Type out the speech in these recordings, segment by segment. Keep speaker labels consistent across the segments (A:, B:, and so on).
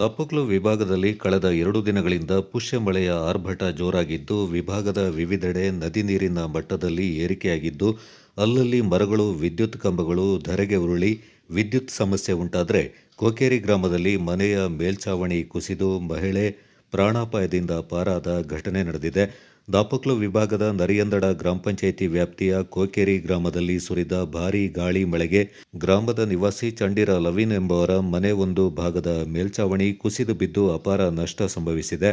A: ದಾಪಕ್ಲು ವಿಭಾಗದಲ್ಲಿ ಕಳೆದ ಎರಡು ದಿನಗಳಿಂದ ಪುಷ್ಯ ಮಳೆಯ ಆರ್ಭಟ ಜೋರಾಗಿದ್ದು, ವಿಭಾಗದ ವಿವಿಧೆಡೆ ನದಿ ನೀರಿನ ಮಟ್ಟದಲ್ಲಿ ಏರಿಕೆಯಾಗಿದ್ದು, ಅಲ್ಲಲ್ಲಿ ಮರಗಳು, ವಿದ್ಯುತ್ ಕಂಬಗಳು, ಧರೆಗೆ ಉರುಳಿ, ವಿದ್ಯುತ್ ಸಮಸ್ಯೆ ಉಂಟಾದರೆ ಕೋಕೇರಿ ಗ್ರಾಮದಲ್ಲಿ ಮನೆಯ ಮೇಲ್ಛಾವಣಿ ಕುಸಿದು ಮಹಿಳೆ ಪ್ರಾಣಾಪಾಯದಿಂದ ಪಾರಾದ ಘಟನೆ ನಡೆದಿದೆ. ದಾಪಕ್ಲು ವಿಭಾಗದ ನರಿಯಂದಡ ಗ್ರಾಮ ಪಂಚಾಯಿತಿ ವ್ಯಾಪ್ತಿಯ ಕೋಕೇರಿ ಗ್ರಾಮದಲ್ಲಿ ಸುರಿದ ಭಾರೀ ಗಾಳಿ ಮಳೆಗೆ ಗ್ರಾಮದ ನಿವಾಸಿ ಚಂಡಿರ ಲವೀನ್ ಎಂಬುವರ ಮನೆ ಒಂದು ಭಾಗದ ಮೇಲ್ಛಾವಣಿ ಕುಸಿದು ಬಿದ್ದು ಅಪಾರ ನಷ್ಟ ಸಂಭವಿಸಿದೆ.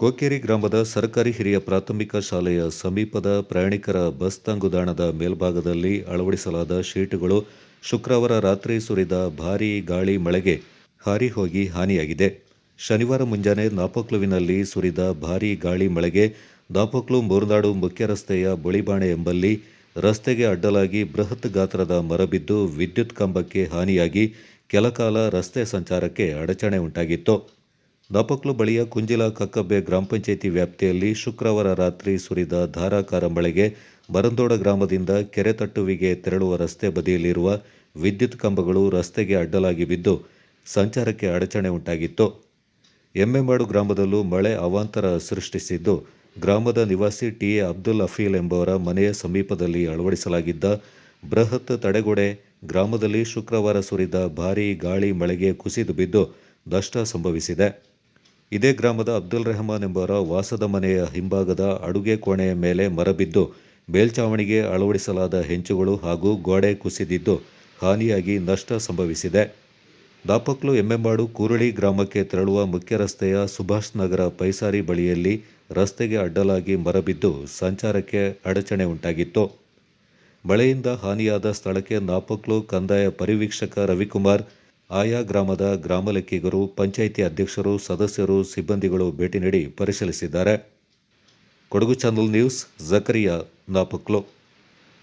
A: ಕೋಕೇರಿ ಗ್ರಾಮದ ಸರ್ಕಾರಿ ಹಿರಿಯ ಪ್ರಾಥಮಿಕ ಶಾಲೆಯ ಸಮೀಪದ ಪ್ರಯಾಣಿಕರ ಬಸ್ ತಂಗುದಾಣದ ಮೇಲ್ಭಾಗದಲ್ಲಿ ಅಳವಡಿಸಲಾದ ಶೀಟುಗಳು ಶುಕ್ರವಾರ ರಾತ್ರಿ ಸುರಿದ ಭಾರೀ ಗಾಳಿ ಮಳೆಗೆ ಹಾರಿ ಹೋಗಿ ಹಾನಿಯಾಗಿದೆ. ಶನಿವಾರ ಮುಂಜಾನೆ ನಾಪಕ್ಲುವಿನಲ್ಲಿ ಸುರಿದ ಭಾರೀ ಗಾಳಿ ಮಳೆಗೆ ದಾಪೋಕ್ಲು ಮೂರ್ನಾಡು ಮುಖ್ಯ ರಸ್ತೆಯ ಬಳಿಬಾಣೆ ಎಂಬಲ್ಲಿ ರಸ್ತೆಗೆ ಅಡ್ಡಲಾಗಿ ಬೃಹತ್ ಗಾತ್ರದ ಮರ ಬಿದ್ದು ವಿದ್ಯುತ್ ಕಂಬಕ್ಕೆ ಹಾನಿಯಾಗಿ ಕೆಲಕಾಲ ರಸ್ತೆ ಸಂಚಾರಕ್ಕೆ ಅಡಚಣೆ ಉಂಟಾಗಿತ್ತು. ದಾಪಕ್ಲು ಬಳಿಯ ಕುಂಜಿಲ ಕಕ್ಕಬ್ಬೆ ಗ್ರಾಮ ಪಂಚಾಯಿತಿ ವ್ಯಾಪ್ತಿಯಲ್ಲಿ ಶುಕ್ರವಾರ ರಾತ್ರಿ ಸುರಿದ ಧಾರಾಕಾರ ಮಳೆಗೆ ಬರಂದೋಡ ಗ್ರಾಮದಿಂದ ಕೆರೆ ತಟ್ಟುವಿಗೆ ತೆರಳುವ ರಸ್ತೆ ಬದಿಯಲ್ಲಿರುವ ವಿದ್ಯುತ್ ಕಂಬಗಳು ರಸ್ತೆಗೆ ಅಡ್ಡಲಾಗಿ ಬಿದ್ದು ಸಂಚಾರಕ್ಕೆ ಅಡಚಣೆ ಉಂಟಾಗಿತ್ತು. ಎಮ್ಮೆಮಾಡು ಗ್ರಾಮದಲ್ಲೂ ಮಳೆ ಅವಾಂತರ ಸೃಷ್ಟಿಸಿದ್ದು, ಗ್ರಾಮದ ನಿವಾಸಿ ಟಿ. ಎ. ಅಬ್ದುಲ್ ಅಫೀಲ್ ಎಂಬವರ ಮನೆಯ ಸಮೀಪದಲ್ಲಿ ಅಳವಡಿಸಲಾಗಿದ್ದ ಬೃಹತ್ ತಡೆಗೋಡೆ ಗ್ರಾಮದಲ್ಲಿ ಶುಕ್ರವಾರ ಸುರಿದ ಭಾರೀ ಗಾಳಿ ಮಳೆಗೆ ಕುಸಿದು ಬಿದ್ದು ನಷ್ಟ ಸಂಭವಿಸಿದೆ. ಇದೇ ಗ್ರಾಮದ ಅಬ್ದುಲ್ ರೆಹಮಾನ್ ಎಂಬವರ ವಾಸದ ಮನೆಯ ಹಿಂಭಾಗದ ಅಡುಗೆ ಕೋಣೆಯ ಮೇಲೆ ಮರ ಬಿದ್ದು ಮೇಲ್ಛಾವಣಿಗೆ ಅಳವಡಿಸಲಾದ ಹೆಂಚುಗಳು ಹಾಗೂ ಗೋಡೆ ಕುಸಿದಿದ್ದು ಹಾನಿಯಾಗಿ ನಷ್ಟ ಸಂಭವಿಸಿದೆ. ದಾಪಕ್ಲು ಎಮ್ಮೆಂಬಾಡು ಕೂರಳಿ ಗ್ರಾಮಕ್ಕೆ ತೆರಳುವ ಮುಖ್ಯ ರಸ್ತೆಯ ಸುಭಾಷ್ ನಗರ ಪೈಸಾರಿ ಬಳಿಯಲ್ಲಿ ರಸ್ತೆಗೆ ಅಡ್ಡಲಾಗಿ ಮರಬಿದ್ದು ಸಂಚಾರಕ್ಕೆ ಅಡಚಣೆ ಉಂಟಾಗಿತ್ತು. ಮಳೆಯಿಂದ ಹಾನಿಯಾದ ಸ್ಥಳಕ್ಕೆ ನಾಪಕ್ಲು ಕಂದಾಯ ಪರಿವೀಕ್ಷಕ ರವಿಕುಮಾರ್ ಆಯಾ ಗ್ರಾಮದ ಗ್ರಾಮ ಲೆಕ್ಕಿಗರು ಪಂಚಾಯಿತಿ ಅಧ್ಯಕ್ಷರು, ಸದಸ್ಯರು, ಸಿಬ್ಬಂದಿಗಳು ಭೇಟಿ ನೀಡಿ ಪರಿಶೀಲಿಸಿದ್ದಾರೆ. Kodagu channel news, Zakaria Napaklu.